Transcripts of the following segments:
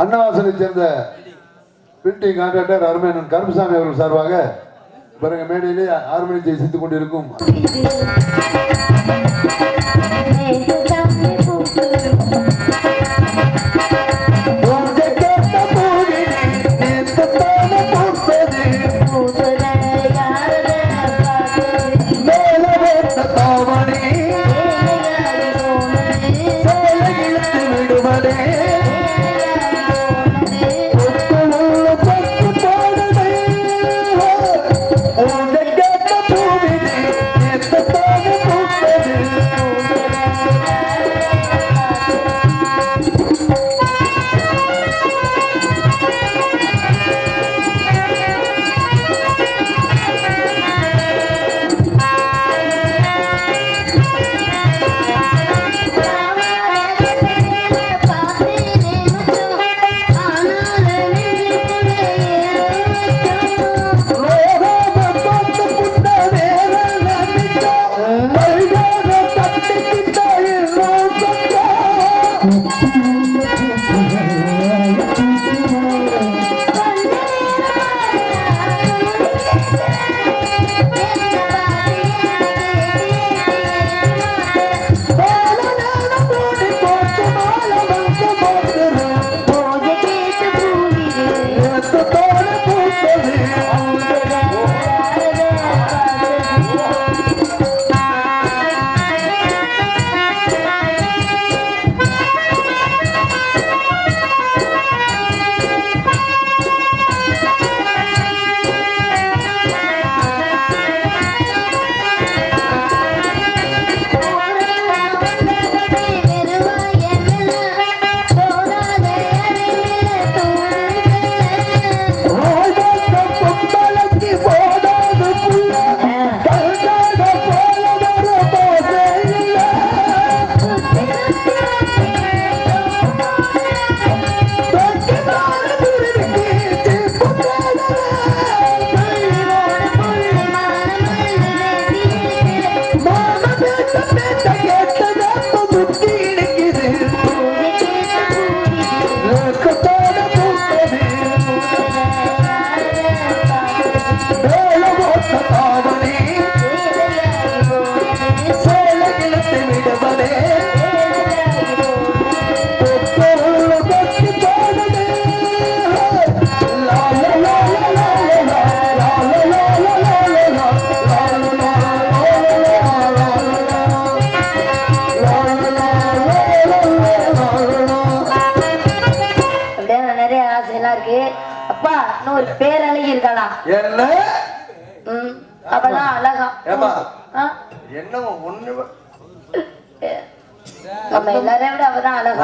அன்னவாசனை சேர்ந்த building contractor Arumaiyan Karumasamy அவர்கள் சார்பாக பிறகு மேடையிலே ஆறு மணி செய்து கொண்டிருக்கும்.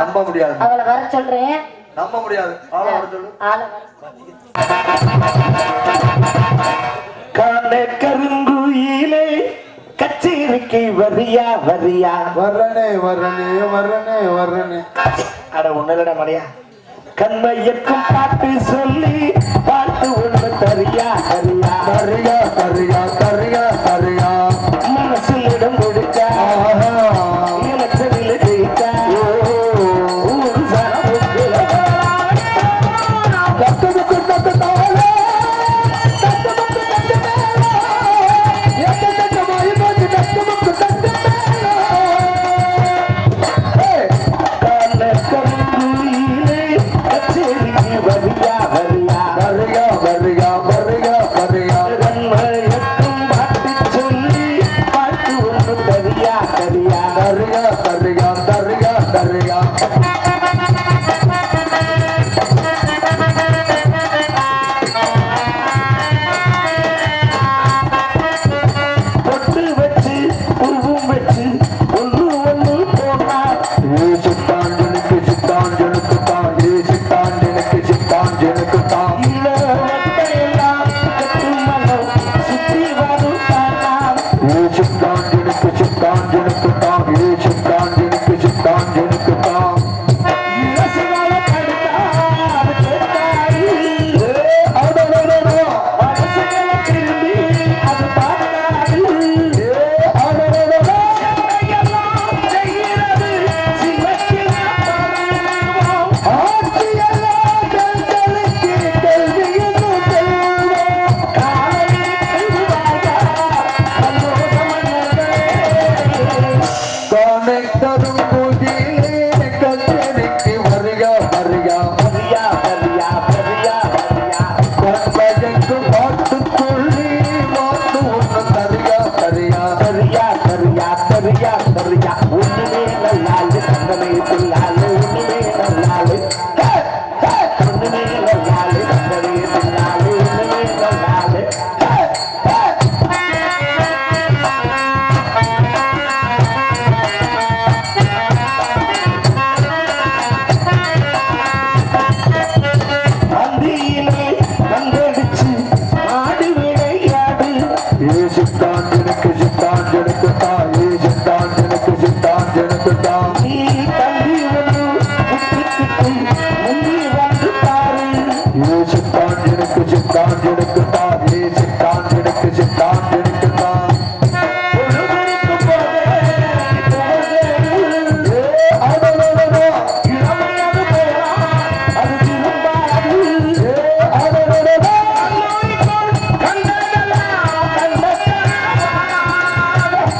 நம்ப முடியாது. அவளை வர சொல்றேன். நம்ப முடியாது. ஆளை வர சொல்லு. ஆளை வர கருங்குயிலே கச்சேரிக்கு வரியா வரியா? வரணே வரணே வரணே வரணே அட ஒண்ணுலட மடையா. கண்மையக்கும் பாட்டு சொல்லி பார்த்து ஒன்று தரியா? தரியா தரியா.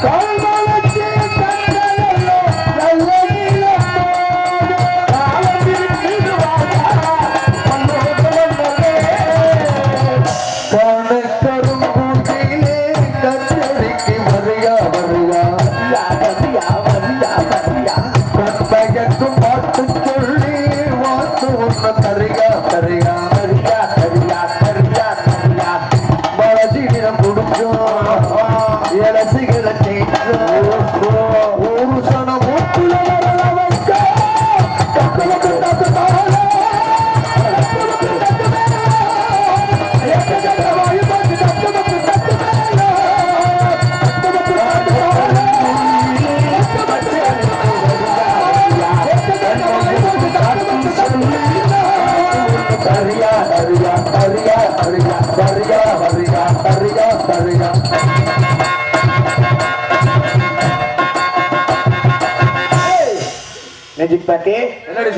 Stop! சரியா சரியா சரியா சரியா. மேஜிக் பாட்டி என்னடி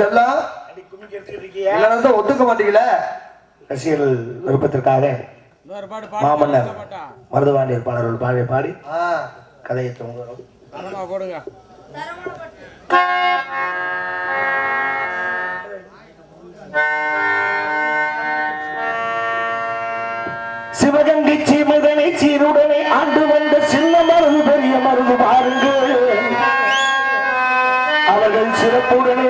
மாட்டீங்கள? ரசிகர்கள் விருப்பத்திற்காக மாமன்னர் மருதவாண்டியர் பாடல்கள் பாடி பாடி கதையை தூங்குறோம் கொடுங்க சிவகங்கை சீமதனை சீருடனை ஆண்டு வந்த சின்ன மருந்து பெரிய மருந்து பாருங்கள். அவர்கள் சிறப்புடனே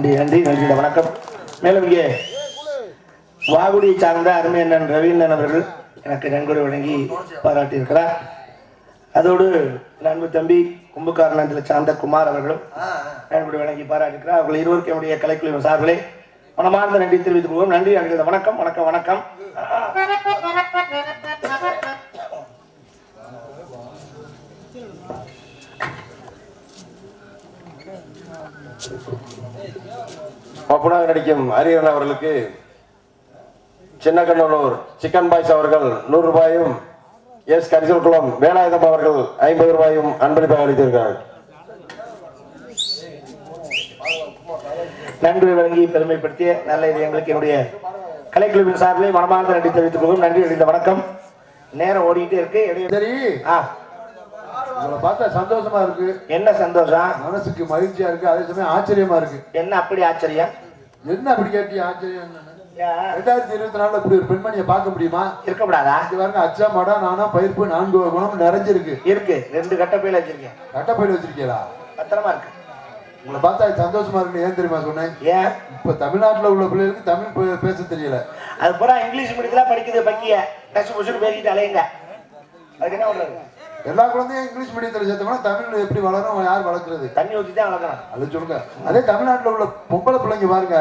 நன்றி நன்றி நன்றி வணக்கம். மேலும் இங்கே வாகுடியை சார்ந்த அருமை அண்ணன் ரவீந்திரன் அவர்கள் எனக்கு நன்கொடை வழங்கி பாராட்டியிருக்கிறார். அதோடு நண்பு தம்பி கும்பகாரணத்தில் சார்ந்த குமார் அவர்களும் நன்கொடை வழங்கி பாராட்டுகிறார் அவர்கள் இருவருக்கும் என்னுடைய கலைக்குழு சார்பிலே மனமார்ந்த நன்றி தெரிவித்துக் கொள்வோம். நன்றி அனைத்து வணக்கம் வணக்கம் வணக்கம். Thank you. பப்புனாக நடிக்கும் அரியன் அவர்களுக்கு சின்னக்கண்ணூர் சிக்கன் பாய்ஸ் அவர்கள் நூறு ரூபாயும் எஸ் கரிசல்குளம் வேலாயுதம் அவர்கள் ஐம்பது ரூபாயும் அன்பளிப்பாக அளித்திருக்கிறார். நன்றி வழங்கி பெருமைப்படுத்திய நல்ல இது எங்களுக்கு என்னுடைய கலைக்குழுவின் சார்பிலே மனமார்ந்த நன்றி தெரிவித்துக் கொள்வோம் நன்றி அடைந்த வணக்கம். நேரம் ஓடிக்கிட்டே இருக்கு. சரி. ஆ. உங்களை பார்த்தா சந்தோஷமா இருக்கு. என்ன சந்தோஷம்? மனசுக்கு மகிழ்ச்சியா இருக்கு அதே சமயம் ஆச்சரியமா இருக்கு. என்ன அப்படி ஆச்சரியம்? என்ன அப்படி கேட்டி ஆச்சரியம்? ரெண்டாயிரத்தி இருபத்தி நாலுல இப்படி ஒரு பெண்மணியை பார்க்க முடியுமா? இருக்கக்கூடாதா? இங்க பாருங்க அச்சா மடா நானா பயிர்ப்பு நான்கு குணம் நிறைஞ்சிருக்கு. இருக்கு. ரெண்டு கட்ட பையில வச்சிருக்கேன். கட்டப்பையில வச்சிருக்கீங்களா? பத்திரமா இருக்கு. உங்களை பார்த்தா சந்தோஷமா இருக்குன்னு ஏன் தெரியுமா சொன்னேன்? ஏன்? இப்ப தமிழ்நாட்டுல உள்ள பிள்ளைகளுக்கு தமிழ் பேச தெரியல. அது பூரா இங்கிலீஷ் மீடியத்துல படிக்குது பக்கிய டச்சு புஷுன்னு பேசிட்டு அலையுங்க. அதுக்கு என்ன பண்றது? எல்லா குழந்தையும் இங்கிலீஷ் மீடியத்துல சேர்த்தோம்னா தமிழ் எப்படி வளரும் யார் வளர்க்கறது? தண்ணி ஊத்தி தான் வளர்க்கணும். அது சொல்லுங்க. அதே தமிழ்நாட்டுல உள்ள பொம்பளை பிள்ளைங்க பாருங்க.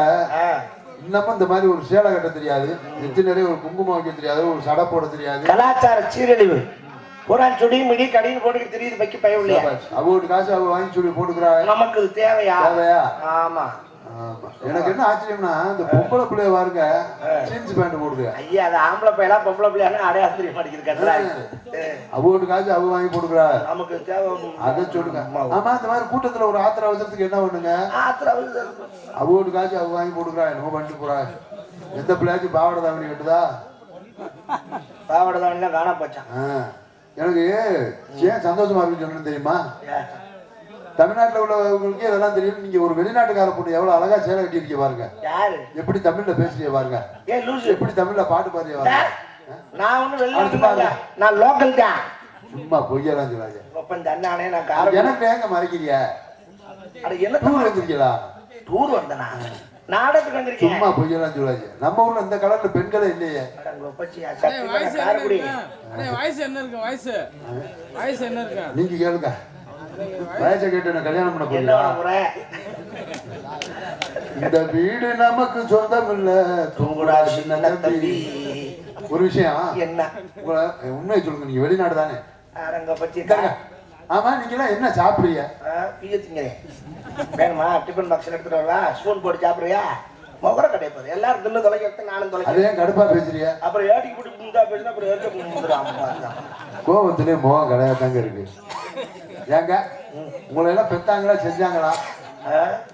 இன்னமும் இந்த மாதிரி ஒரு சேலை கட்ட தெரியாது. நெத்தி நிறைய ஒரு குங்குமம் வைக்க தெரியாது. ஒரு சடை போட தெரியாது. கலாச்சார சீரழிவு. பூரா சுடி மிடி கடின்னு போட்டுக்கிட்டு தெரியுது பக்கி பய இல்லையா? அவங்க காசு அவ வாங்கி சொல்லி போட்டுக்கிறா நமக்கு தேவையா? தேவையா? ஆமா. எனக்கு என்ன ஆச்சரியம்னா இந்த பொம்பளை பிள்ளைய பாருங்க ஜீன்ஸ் பேண்ட் போடுது. ஐயா அது ஆம்பளை பையலா பொம்பளை பிள்ளையா அடையாளம் தெரிய மாட்டேங்குது கட்டுறா. அவங்க காசு அவ வாங்கி போட்டுக்கிறா. நமக்கு தேவை அதை சொல்லுங்க. ஆமா இந்த மாதிரி கூட்டத்துல ஒரு ஆத்திர அவசரத்துக்கு என்ன பண்ணுங்க? ஆத்திரம் வருது. அவங்க காசு அவ வாங்கி போட்டுக்கிறா என்னமோ பண்ணிட்டு போறா. எந்த பிள்ளையாச்சும் பாவாடை தாவணி கட்டுதா? பாவாடை தான் காண போச்சான். எனக்கு ஏன் சந்தோஷமா இருக்குன்னு சொன்னேன்னு தெரியுமா? தமிழ்நாட்டுல உள்ளவங்களுக்கு இதெல்லாம் தெரியும். நீங்க ஒரு வெளிநாட்டுக்கார பொண்ணு எவ்வளவு அழகா சேலை கட்டியிருக்கீங்க பாருங்க. யாரு? எப்படி தமிழ்ல பேசுறீங்க பாருங்க. ஏன் லூசு. எப்படி தமிழ்ல பாட்டு பாருங்க. நான் நான் லோக்கல் தான். சும்மா பொய்யெல்லாம் சொல்லாங்க எனக்கு ஏங்க என்ன டூர் வந்திருக்கீங்களா? டூர் வந்தனா? நாடகத்துக்கு வந்திருக்கேன் சும்மா பொய்யெல்லாம் சொல்லாங்க நம்ம ஊர்ல இந்த கலர்ல பெண்களே இல்லையே. நான் என்ன. இருக்கு? அண்ணே, வயசு என்ன இருக்கு? வயசு. வயசு என்ன இருக்கு? நீங்க கேளுங்க. வயசை கேட்டு கல்யாணம் பண்ண முறை இந்த வீடு நமக்கு சொந்தம் இல்ல தூங்குடாது சின்ன தம்பி. ஒரு விஷயம் என்ன? உண்மையை சொல்லுங்க நீங்க வெளிநாடு தானே. ஆமா நீங்க எல்லாம் என்ன பியத்திங்க வேணுமா? டிஃபன் பாக்ஸ் எடுத்துட்டு வரவா? ஸ்பூன் போட்டு சாப்பிடுறியா? முகர கடை பாரு. எல்லாரும் தின்னு தொலைக்கிறது நானும் தொலைக்கிறேன் அதே கடுப்பா பேசுறீங்க அப்புறம் ஏட்டிக்கு போட்டு முந்தா பேசினா அப்புறம் ஏற்க கோபத்திலே முகம் கிடையாதாங்க இருக்கு. ஏங்க உங்களை எல்லாம் பெத்தாங்களா செஞ்சாங்களா?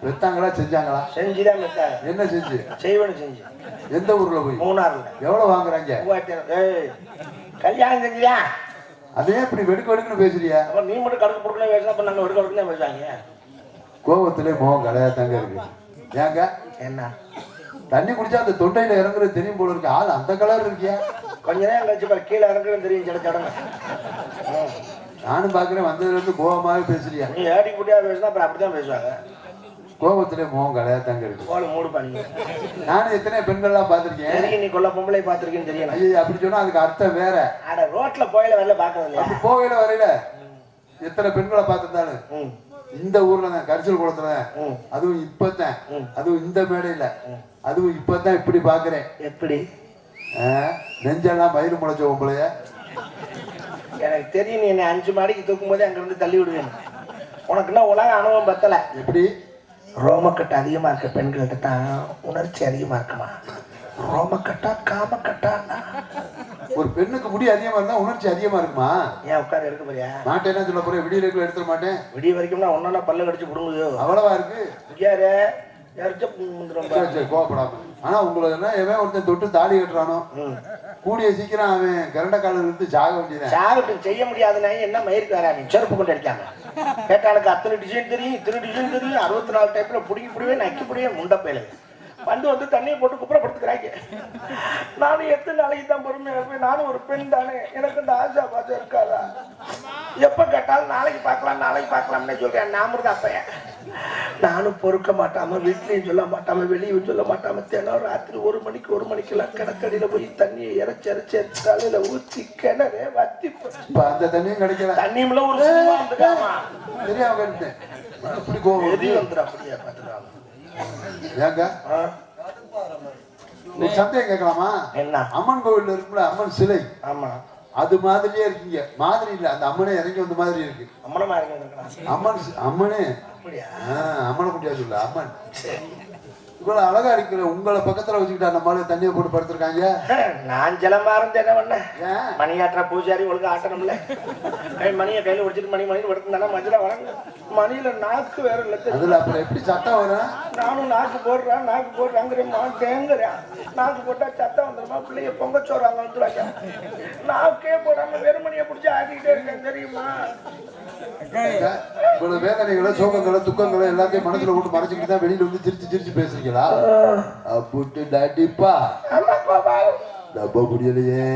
பெத்தாங்களா செஞ்சாங்களா? செஞ்சுதான் மெத்தாங்க என்ன செஞ்சு? செய்வனு செஞ்சு. எந்த ஊர்ல போய்? மூணாறுல. எவ்வளவு வாங்குறாங்க? கல்யாணம் செஞ்சியா அதே இப்படி வெடுக்கு வெடுக்குன்னு பேசுறிய. நீ மட்டும் கடுக்கு பொருட்களை பேசினா அப்ப நாங்க ஒரு கடுக்கு தான் பேசுவாங்க. கோபத்திலே முகம் கிடையாதாங்க இருக்கு. ஏங்க என்ன? தண்ணி குடிச்சா அந்த தொண்டையில இறங்குறது தெரியும் போல இருக்கு. ஆள் அந்த கலர் இருக்கியா? கொஞ்ச நேரம் கழிச்சு கீழே இறங்குறது தெரியும் சில சடங்கு ம். நானும் பாக்குறேன் வந்ததுல இருந்து கோபமாவே பேசுறியா? நீ ஏடி குட்டியா பேசினா அப்புறம் அப்படிதான் பேசுவாங்க. கோபத்திலே முகம் கிடையாதாங்க இருக்கு. கோல் மூடு பண்ணி. நானும் எத்தனை பெண்கள்லாம் பார்த்திருக்கேன். நீ கொல்ல பொம்பளை பார்த்துருக்கேன்னு தெரியும் ஐயோ அப்படி சொன்னா அதுக்கு அர்த்தம் வேற. அட ரோட்ல போயில வரல இல்லையா? அப்படி போகையில வரையில எத்தனை பெண்களை பார்த்திருந்தாலும். இந்த ஊர்ல தான் கரிசல் குளத்துல தான். அதுவும் இப்பதான். அதுவும் இந்த மேடையில. அதுவும் இப்பதான் இப்படி பாக்குறேன் எப்படி? நெஞ்செல்லாம் மயிறு முளைச்ச உங்களைய எனக்கு தெரியும் நீ என்னை அஞ்சு மாடிக்கு தூக்கும் போதே அங்க இருந்து தள்ளி விடுவேன் உனக்குன்னா உலக அனுபவம் பத்தல. எப்படி? ரோமக்கட்டு அதிகமா இருக்க பெண்கள்கிட்ட தான் உணர்ச்சி அதிகமா இருக்குமா? ரோமக்கட்டா காமக்கட்டான்னா ஒரு பெண்ணுக்கு முடி அதிகமா இருந்தா உணர்ச்சி அதிகமா இருக்குமா? ஏன் உட்கார எடுக்க போறியா? மாட்டேன் என்ன சொல்ல போறேன். விடிய எடுத்துட மாட்டேன். விடிய வரைக்கும் நான் ஒன்னா பல்ல கடிச்சு புடுங்குதோ. அவ்வளவா இருக்கு. யாரு? சரி, சரி, கோவப்படாம? ஆனா உங்களை என்ன எவன் ஒருத்தன் தொட்டு தாலி கட்டுறானோ? கூடிய சீக்கிரம் அவன் கரண்ட காலில் இருந்து சாக வேண்டியதான் சாகட்டும் செய்ய முடியாதுன்னா என்ன மயிருக்கு வரா நீ செருப்பு கொண்டு அடிக்காம. கேட்டாளுக்கு அத்தனை டிசைன் தெரியும் இத்தனை டிசைன் தெரியும். அறுபத்தி நாலு டைப்ல புடிங்கி புடிவே நக்கி புடிவே முண்டை பேலு வந்து வந்து தண்ணியை போட்டு குப்புறப்படுத்துக்கிறாங்க. நானும் எத்தனை நாளைக்கு தான் பொறுமையா இருப்பேன். நானும் ஒரு பெண் தானே. எனக்கு இந்த ஆசா பாசம் இருக்காதா எப்ப கேட்டாலும் நாளைக்கு பார்க்கலாம் நாளைக்கு பார்க்கலாம்னு சொல்றேன். நாம தான் அப்பையன். நானும் பொறுக்க மாட்டாம வீட்லயும் சொல்ல மாட்டாம வெளியும் சொல்ல மாட்டாம தினம் ராத்திரி ஒரு மணிக்கு ஒரு மணிக்கெல்லாம் கிணக்கடியில போய் தண்ணியை இறைச்சி இறைச்சி தலையில ஊத்தி கிணறே வத்தி அந்த தண்ணியும் கிடைக்கல. தண்ணியும்ல ஒரு கேட்டேன் இப்படி கோவம் எரி வருது. வந்துடும் அப்படியே பாத்துக்கலாம் ஏங்க? ஒரு சந்தேகம் கேட்கலாமா? என்ன? அம்மன் கோவில் இருக்குல்ல அம்மன் சிலை. ஆமா. அது மாதிரியே இருக்கீங்க. மாதிரி இல்ல அந்த அம்மனே இறங்கி வந்த மாதிரி இருக்கு. அம்மனமா இருக்கலாம் அம்மன் அம்மனே அப்படியா? அம்மனை குட்டியா சொல்லு அம்மன். இவ்வளவு அழகா இருக்கிற உங்களை பக்கத்துல வச்சுக்கிட்டு அந்த மாதிரி தண்ணியை போட்டு படுத்திருக்காங்க. நான் ஜலமா இருந்து என்ன பண்ண? ஏன்? மணியாட்டுற பூஜாரி ஒழுங்கா ஆட்டணும்ல. மணியை கையில ஒடிச்சிட்டு மணி மணி படுத்துனா மஞ்சள வளங்க மணியில நாக்கு வேற இல்ல? அதுல அப்புறம் எப்படி சத்தம் வரும்? நானும் நாக்கு போடுறேன் நாக்கு போடுறாங்கிற மாட்டேங்கிறேன் நாக்கு போட்டா சத்தம் வந்துருமா? பிள்ளைய பொங்கச்சோறு அங்க வந்துருவாங்க. நாக்கே போடாம வெறுமணியை பிடிச்சி ஆட்டிக்கிட்டே இருக்கேன் தெரியுமா? இவ்வளவு வேதனைகளை சோகங்களை துக்கங்களை எல்லாத்தையும் மனசுல போட்டு மறைச்சிக்கிட்டு தான் வெளியில வந்து சிரிச்சு சிரிச்சு பேசுறீங்களா அப்புட்டு டாட்டிப்பா ஆமா கோபால் டப்பா முடியலையே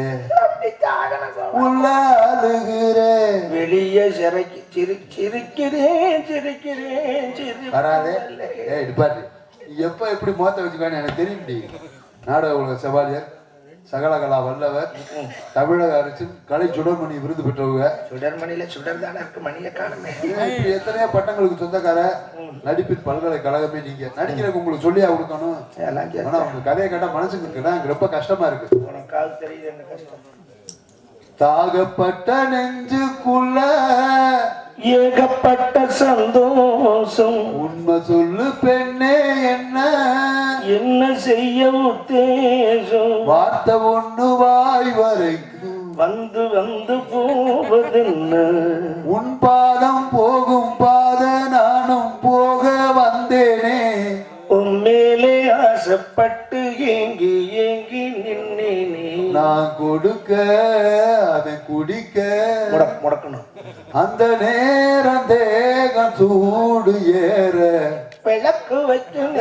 உள்ள அழுகிறேன் வெளியே சிறைக்கு சிரி சிரிக்கிறேன் சிரிக்கிறேன் சிரி வராதே டிபார்ட் எப்ப எப்படி மோத்த வச்சுக்கான்னு எனக்கு தெரியும்டி நாடக உலக செவாலியர் சகலகலா வல்லவர். தமிழக அரசின் கலை சுடர்மணி விருது பெற்றவங்க. சுடர் மணியில சுடர் தானே இருக்கு மணியை காணுமே எத்தனையோ பட்டங்களுக்கு சொந்தக்கார நடிப்பின் பல்கலைக்கழகமே நீங்க. நடிக்கிறதுக்கு உங்களுக்கு சொல்லியா கொடுக்கணும்? ஆனா உங்க கதையை கேட்டா மனசுக்கு இருக்குன்னா எனக்கு ரொம்ப கஷ்டமா இருக்கு. உனக்காவது தெரியுது என்ன கஷ்டம்? தாகப்பட்ட நெஞ்சுக்குள்ள ஏகப்பட்ட சந்தோஷம். உண்மை சொல்லு பெண்ணே என்ன? என்ன செய்ய உத்தேசம்? வார்த்தை ஒண்ணு வாய் வரைக்கும். வந்து வந்து போவதென்ன? உன் பாதம் போகும் பாத நானும் போக வந்தேனே. உன் மேலே ஆசைப்பட்டு ஏங்கி ஏங்கி நின்னேனே. நான் கொடுக்க அவன் குடிக்க முடக் முடக்கணும். அந்த நேரம் தேகம் சூடு ஏற. விளக்கு வச்சுங்க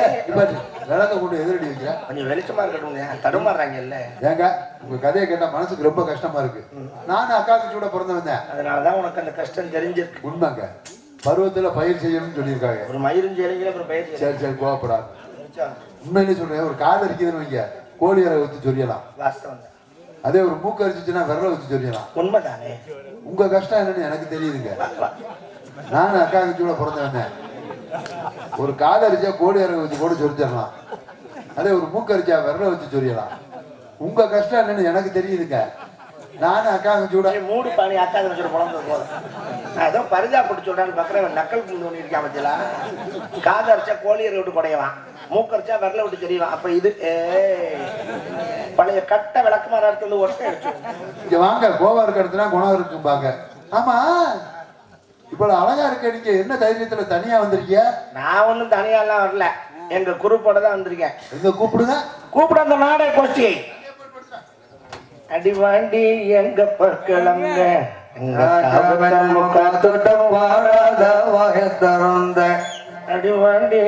விளக்க கொண்டு எதிரடி வைக்கிற? கொஞ்சம் வெளிச்சமா இருக்கட்டும்ங்க. தடுமாறுறாங்கல்ல ஏங்க உங்க கதையை கேட்டா மனசுக்கு ரொம்ப கஷ்டமா இருக்கு. நானும் அக்காவுக்கு கூட பிறந்தவன் தான் அதனாலதான் உனக்கு அந்த கஷ்டம் தெரிஞ்சிருக்கு. உண்மைங்க. பருவத்துல பயிர் செய்யணும்னு சொல்லியிருக்காங்க. ஒரு மயிரும் செய்யறீங்க அப்புறம் பயிர். சரி சரி கோவப்படாது. உண்மையிலே சொல்றேன் ஒரு காது அரிக்குதுன்னு வைங்க. கோழி அறை வச்சு தான். அதே ஒரு மூக்கு அரிச்சிச்சுன்னா விரல வச்சு சொரியலாம். உண்மைதானே? உங்க கஷ்டம் என்னன்னு எனக்கு தெரியுதுங்க. நானும் அக்கா கூட பிறந்தவன் ஒரு காது அரிச்சா கோழி அறை வச்சு கூட சொரிச்சிடலாம். அதே ஒரு மூக்கு அரிச்சா விரல வச்சு சொரியலாம். உங்க கஷ்டம் என்னன்னு எனக்கு தெரியுதுங்க. நானும் அக்கா கூட மூடு பாணி அக்கா வச்சுட்டு புலம்பு போதும் நான் ஏதோ பரிதா போட்டு சொல்றான்னு பார்க்குறேன் நக்கல் புண்டு ஒன்று இருக்கா பத்தியா காது அரைச்சா கோழியரை விட்டு குடையவான் மூக்கரைச்சா விரல விட்டு தெரியவான் அப்ப இது பழைய கட்ட விளக்குமாறு இடத்துல ஒட்டை இங்க வாங்க கோவா இருக்க இடத்துல குணம் இருக்கும்பாங்க. ஆமா இவ்வளவு அழகா இருக்க நீங்க என்ன தைரியத்துல தனியா வந்திருக்கீங்க? நான் ஒன்றும் தனியாலாம் வரல. எங்க குரூப்போட தான் வந்திருக்கேன். எங்க கூப்பிடுங்க. கூப்பிட அந்த நாடக கோஷ்டி அடிவாண்டி எங்க காவல் காத்தோட்டம் வாழாத அடிவாண்டி அடி பாடி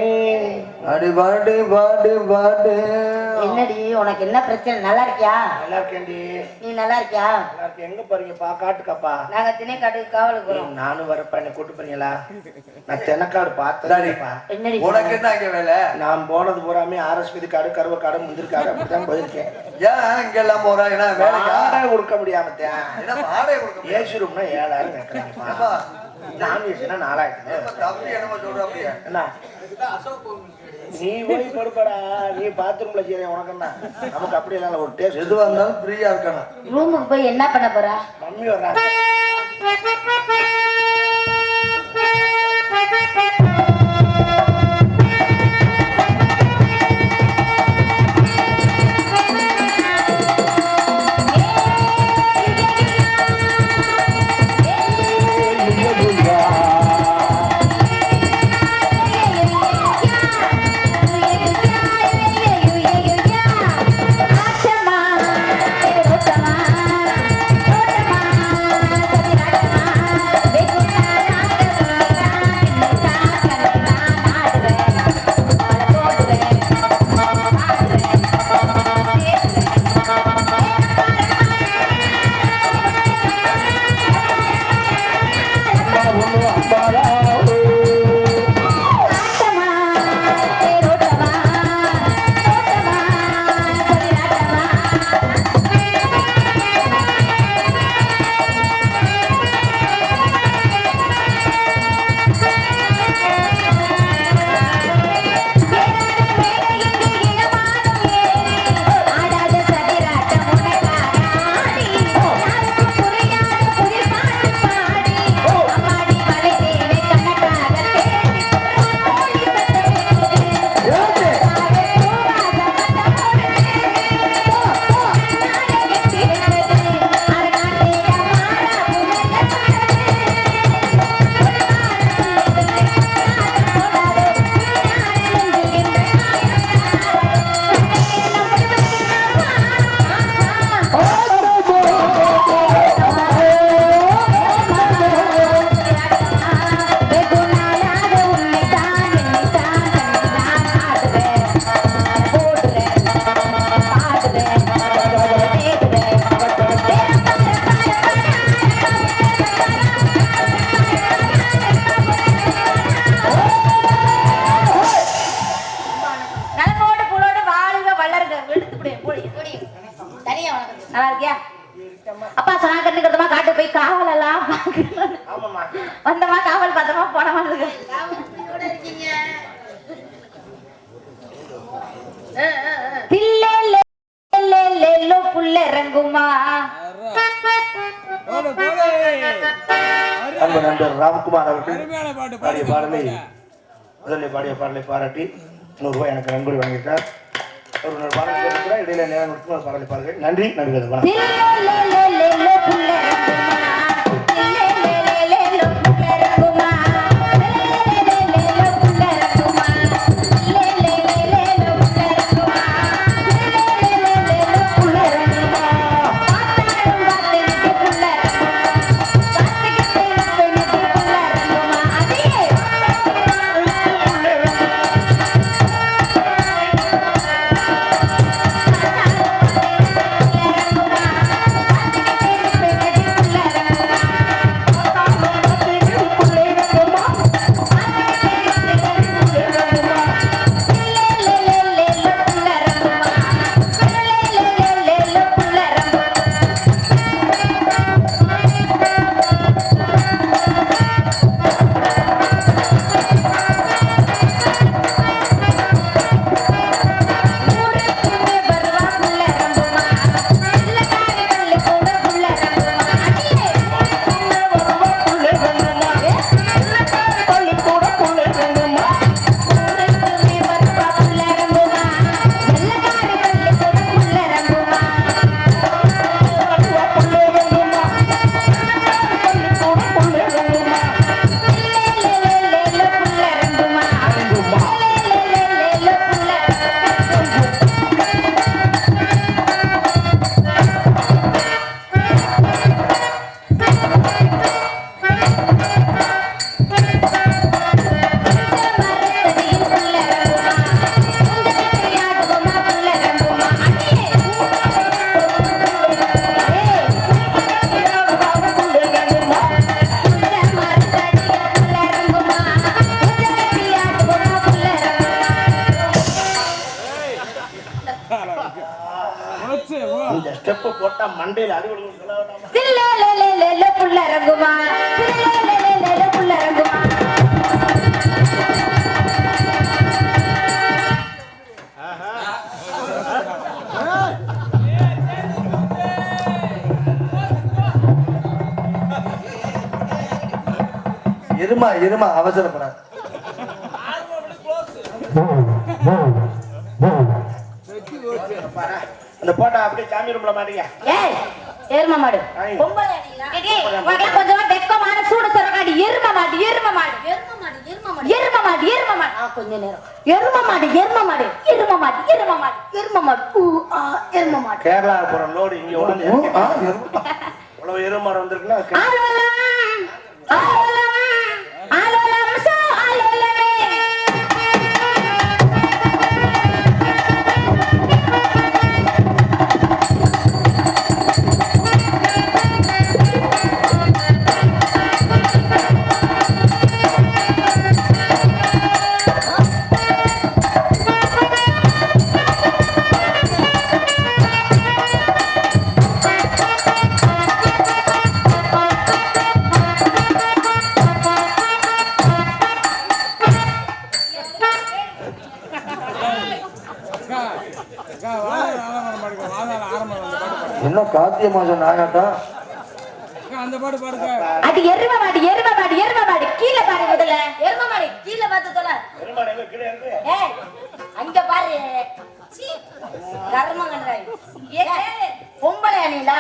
பாடி பாடி என்னடி உனக்கு என்ன பிரச்சனை? நல்லா இருக்கியா? நல்லா இருக்கேன்டி. நீ நல்லா இருக்கியா? நல்லா இருக்கேன். எங்க போறீங்கப்பா காட்டுக்கப்பா. நாங்க திணைக்காட்டுக்கு காவலுக்கு வரோம் நானும் வரப்பா என்ன கூட்டு போறீங்களா? நான் தென்னக்காடு பார்த்தேன்ப்பா என்னடி உனக்கு என்ன இங்க வேலை? நான் போனது பூராமே ஆர்எஸ்பதி காடு கருவ காடு முந்திரிக்காடு அப்படிதான் போயிருக்கேன். ஏன் இங்க எல்லாம் போறா? என்ன வேலைக்கா? வாடகை கொடுக்க முடியாம ஏசி ரூம்னா ஏழாயிரம் கேட்கறீங்கப்பா நான்வெஜ்னா நாலாயிரத்து என்ன? நீ போய் கொடுப்படா. நீ பாத்ரூம்ல செய்ய உனக்கு என்ன நமக்கு அப்படி இல்லை ஒரு டேஸ்ட் எதுவா இருந்தாலும் ஃப்ரீயா இருக்கணும். ரூமுக்கு போய் என்ன பண்ண போறா? மம்மி வர்றாங்க பாடிய பாடலை முதலில் பாடிய பாடலை பாராட்டி நூறு ரூபாய் எனக்கு நன்கொடை வாங்கிட்டார் ஒரு நூறு பாடல் கூட இடையில நேரம் கொடுத்து பாடலை பாருங்கள். நன்றி நன்றி வணக்கம். இருமா இருமா அவசரப்படாது அந்த போட்டா அப்படியே சாமி ரூம்ல மாட்டீங்க. ஏய் எரும மாடு. பொம்பளை கொஞ்சமா வெக்கமான சூடு சரக்காடி எரும மாடு எரும மாடு. எரும மாடு எரும மாடு. எரும மாடு எரும மாடு. ஆ கொஞ்ச நேரம். எரும மாடு எரும மாடு எரும மாடு எரும மாடு எரும மாடு. ஊ ஆ எரும மாடு. கேரளா போற லோடு இங்க உடனே ஆ, இருமா. இவ்வளவு எருமாடம் வந்திருக்குன்னா கே- ஆலோலம் ஆலோலம் மாசம் நாயாட்டம் அக்கா அந்த பாட்டு பாடுங்க அது எரும மாடு எரும மாடு எரும மாடு. கீழே பாரு முதல்ல. எரும மாடு கீழே பார்த்து தொலை. எருமாடு எங்க கீழே இருக்கு ஏய் அங்க பாரு. சீ. கர்மங்கன்றாய் ஏய் பொம்பளை அணிலா?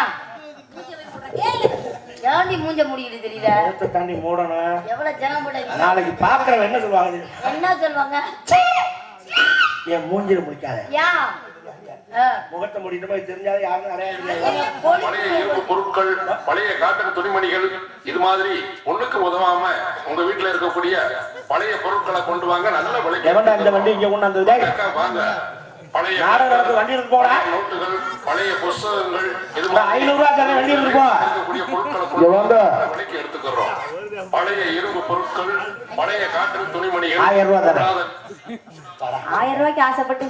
ஏண்டி மூஞ்ச முடியுது தெரியுதா மூத்த தாண்டி மூடணும். எவ்வளவு ஜனம் போட நாளைக்கு பாக்குறவன் என்ன சொல்லுவாங்க? என்ன சொல்லுவாங்க? என் மூஞ்சில முடிக்காத. முகத்தை போய் தெரிஞ்சாலும் யாரும் அடையாது பொருட்கள் பழைய காட்டன் துணிமணிகள் இது மாதிரி ஒண்ணுக்கு உதவாம உங்க வீட்டுல இருக்கக்கூடிய பழைய பொருட்களை கொண்டு வாங்க நல்ல விலைக்கு இந்த வண்டி இங்க கொண்டாந்து வாங்க பழைய வண்டி எடுத்து போடா. நோட்டுகள் பழைய புஸ்தகங்கள் இது இந்த ஐநூறு ரூபாய் வண்டி போ. இருக்கக்கூடிய பொருட்களை விலைக்கு எடுத்துக்கிறோம். பழைய இரும்பு பொருட்கள் பழைய காட்டன் துணிமணிகள் ஆயிரம் ரூபாய் தரேன். ஆயிரம் ரூபாய்க்கு ஆசைப்பட்டு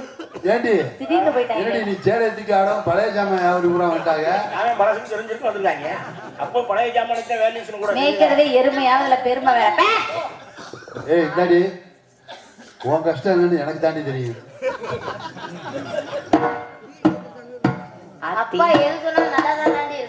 ஏண்டி? திடீர்னு போயிட்டாங்க. என்னடி நீ சேலத்துக்கு ஆடும் பழைய சாமான் வியாபாரி பூரா வந்துட்டாங்க? அவன் பழசுன்னு தெரிஞ்சிருக்கு வந்திருக்காங்க. அப்போ பழைய ஜாமானத்தை வேல்யூஸ்னு கூட. மேய்க்கிறதே எருமையா? அதுல பெருமை வேற. பே! ஏய் இந்தாடி. உன் கஷ்டம் என்னன்னு எனக்கு தாண்டி தெரியும். அப்பா எது நல்லா தான் தாண்டி